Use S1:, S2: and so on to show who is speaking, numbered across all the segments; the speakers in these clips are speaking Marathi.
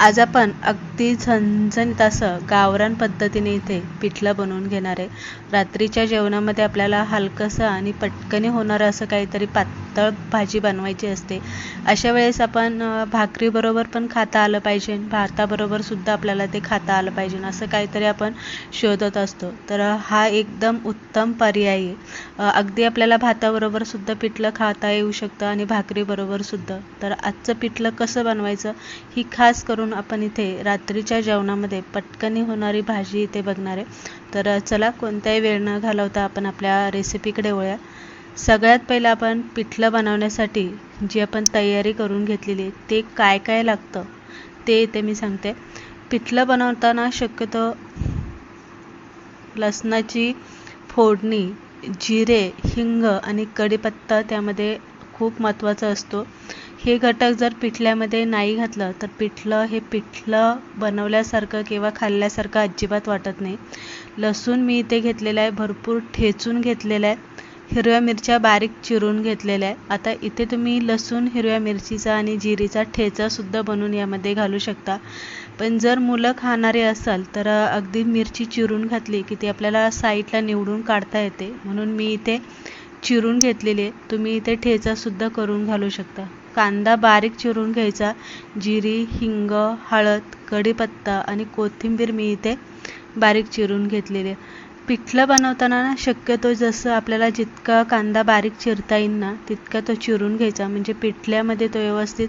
S1: आज आपण अगदी झणझणीत असं गावरान पद्धतीने इथे पिठलं बनवून घेणार आहे. रात्रीच्या जेवणामध्ये आपल्याला हलकंसं आणि पटकनी होणारं असं काहीतरी पात पातळ भाजी बनवायची असते. अशा वेळेस आपण भाकरीबरोबर पण खाता आलं पाहिजे. भाताबरोबर सुद्धा आपल्याला ते खाता आलं पाहिजे. असं काहीतरी आपण शोधत असतो. तर हा एकदम उत्तम पर्याय आहे. अगदी आपल्याला भाताबरोबर सुद्धा पिठलं खाता येऊ शकतं आणि भाकरीबरोबर सुद्धा. तर आजचं पिठलं कसं बनवायचं ही खास करून आपण इथे रात्रीच्या जेवणामध्ये पटकनी होणारी भाजी इथे बघणार आहे. तर चला कोणताही वेळ न घालवता आपण आपल्या रेसिपीकडे वळूया. सगळ्यात पहिलं आपण पिठलं बनवण्यासाठी जी आपण तयारी करून घेतलेली ते काय काय लागतं ते इथे मी सांगते. पिठलं बनवताना शक्यतो लसणाची फोडणी जिरे हिंग आणि कढीपत्ता त्यामध्ये खूप महत्त्वाचा असतो. हे घटक जर पिठल्यामध्ये नाही घातलं तर पिठलं हे पिठलं बनवल्यासारखं किंवा खाल्ल्यासारखं अजिबात वाटत नाही. लसूण मी इथे घेतलेलं आहे भरपूर ठेचून घेतलेलं आहे. हिरव्या मिरच्या बारीक चिरून घेतलेल्या आहे आता इथे तुम्ही लसूण हिरव्या मिरचीचा आणि जिरीचा ठेचासुद्धा बनवून यामध्ये घालू शकता. पण जर मुलं खाणारे असाल तर अगदी मिरची चिरून घातली की ती आपल्याला साईडला निवडून काढता येते. म्हणून मी इथे चिरून घेतलेली आहे. तुम्ही इथे ठेचासुद्धा करून घालू शकता. कांदा बारीक चिरून घ्यायचा. जिरी हिंग हळद कढीपत्ता आणि कोथिंबीर मी इथे बारीक चिरून घेतलेली आहे. पिठलं बनवताना ना शक्यतो जसं आपल्याला जितका कांदा बारीक चिरता येईल ना तितका तो चिरून घ्यायचा. म्हणजे पिठल्यामध्ये तो व्यवस्थित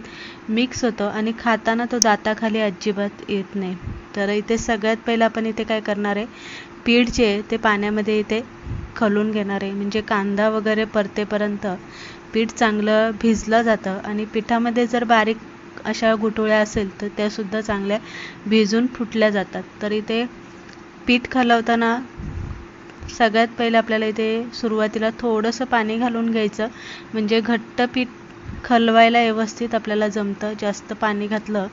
S1: मिक्स होतो आणि खाताना तो दाताखाली अजिबात येत नाही. तर इथे सगळ्यात पहिलं आपण इथे काय करणार आहे? पीठ जे ते पाण्यामध्ये इथे खलून घेणार आहे. म्हणजे कांदा वगैरे परतेपर्यंत पीठ चांगलं भिजलं जातं आणि पिठामध्ये जर बारीक अशा गुठळ्या असेल तर त्यासुद्धा चांगल्या भिजून फुटल्या जातात. तर इथे पीठ खालवताना सगळ्यात पहिलं आपल्याला इथे सुरुवातीला थोडंसं पाणी घालून घ्यायचं. म्हणजे घट्ट पीठ खलवायला व्यवस्थित आपल्याला जमतं. जास्त पाणी घातलं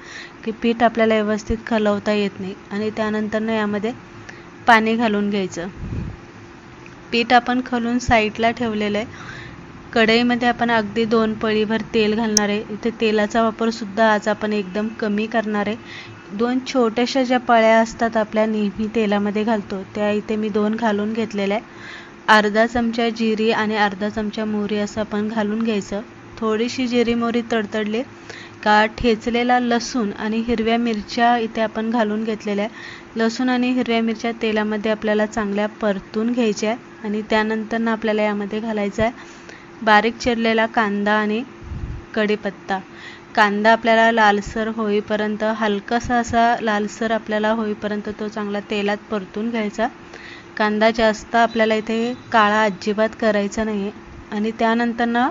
S1: की पीठ आपल्याला व्यवस्थित खलवता येत नाही. आणि त्यानंतरनं यामध्ये पाणी घालून घ्यायचं. पीठ आपण खलून साईडला ठेवलेलं आहे. कढईमध्ये आपण अगदी दोन पळीभर तेल घालणार आहे. इथे तेलाचा वापरसुद्धा आज आपण एकदम कमी करणार आहे. दोन छोट्याशा ज्या पळ्या असतात आपल्या नेहमी तेलामध्ये घालतो त्या इथे मी दोन घालून घेतलेल्या आहे अर्धा चमचा जिरी आणि अर्धा चमचा मोहरी असं आपण घालून घ्यायचं. थोडीशी जिरी मोहरी तडतडली का ठेचलेला लसूण आणि हिरव्या मिरच्या इथे आपण घालून घेतलेल्या आहे लसूण आणि हिरव्या मिरच्या तेलामध्ये आपल्याला चांगल्या परतून घ्यायच्या आणि त्यानंतर आपल्याला यामध्ये घालायचं आहे. बारीक चिरलेला कांदा आणि कढीपत्ता. कांदा आपल्याला लालसर होईपर्यंत हलकासा असा लालसर आपल्याला होईपर्यंत तो चांगला तेलात परतून घ्यायचा. कांदा जास्त आपल्याला इथे काळा अजिबात करायचा नाही आहे आणि त्यानंतरनं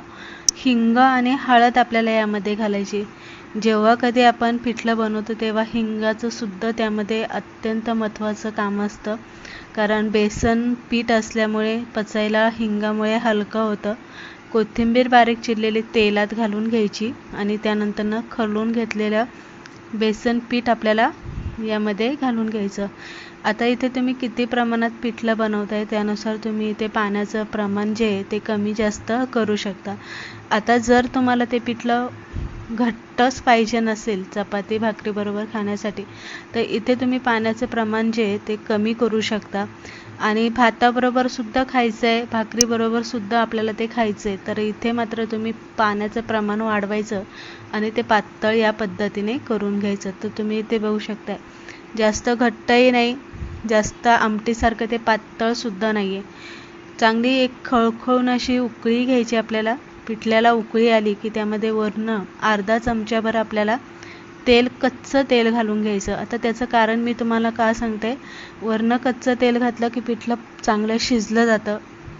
S1: हिंग आणि हळद आपल्याला यामध्ये घालायची. जेव्हा कधी आपण पिठलं बनवतो तेव्हा हिंगाचं सुद्धा त्यामध्ये अत्यंत महत्त्वाचं काम असतं. कारण बेसन पीठ असल्यामुळे पचायला हिंगामुळे हलकं होतं. कोथिंबीर बारीक चिरलेली तेलात घालून घ्यायची आणि त्यानंतरनं खलून घेतलेलं बेसन पीठ आपल्याला यामध्ये घालून घ्यायचं. आता इथे तुम्ही किती प्रमाणात पिठलं बनवताय त्यानुसार तुम्ही इथे पाण्याचं प्रमाण जे आहे ते कमी जास्त करू शकता. आता जर तुम्हाला ते पिठलं घट्टच पाहिजे नसेल चपाती भाकरीबरोबर खाण्यासाठी तर इथे तुम्ही पाण्याचं प्रमाण जे आहे ते कमी करू शकता. आणि भाताबरोबर सुद्धा खायचं आहे भाकरीबरोबर सुद्धा आपल्याला ते खायचं आहे तर इथे मात्र तुम्ही पाण्याचं प्रमाण वाढवायचं आणि ते पातळ या पद्धतीने करून घ्यायचं. तर तुम्ही इथे बघू शकता जास्त घट्टही नाही जास्त आमटीसारखं ते पातळसुद्धा नाही आहे चांगली एक खळखळून अशी उकळी घ्यायची आपल्याला. पिठल्याला उकळी आली की त्यामध्ये वरनं अर्धा चमच्याभर आपल्याला तेल कच्चं तेल घालून घ्यायचं. आता त्याचं कारण मी तुम्हाला का सांगते? वरनं कच्चं तेल घातलं की पिठलं चांगलं शिजलं जातं.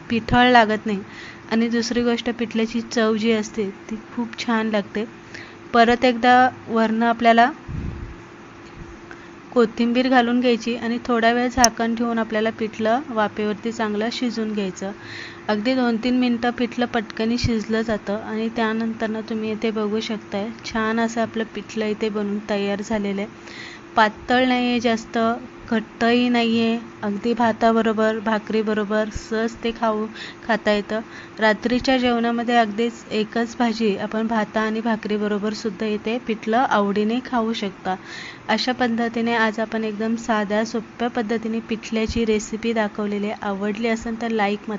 S1: पिठळ लागत नाही. आणि दुसरी गोष्ट पिठल्याची चव जी असते ती खूप छान लागते. परत एकदा वरनं आपल्याला कोथिंबीर घालून घ्यायची आणि थोडा वेळ झाकण ठेवून आपल्याला पिठलं वाफेवरती चांगलं शिजून घ्यायचं. अगदी दोन तीन मिनटं पिठलं पटकनी शिजलं जातं आणि त्यानंतरनं तुम्ही इथे बघू शकताय छान असं आपलं पिठलं इथे बनून तयार झालेलं आहे. पातळ नाही आहे जास्त घट्टही नाही आहे अगदी भाताबरोबर भाकरीबरोबर सहज ते खाऊ खाता येतं. रात्रीच्या जेवणामध्ये अगदीच एकच भाजी आपण भाता आणि भाकरीबरोबर सुद्धा इथे पिठलं आवडीने खाऊ शकता. अशा पद्धतीने आज आपण एकदम साध्या सोप्या पद्धतीने पिठल्याची रेसिपी दाखवलेली आहे. आवडली असेल तर लाईक मत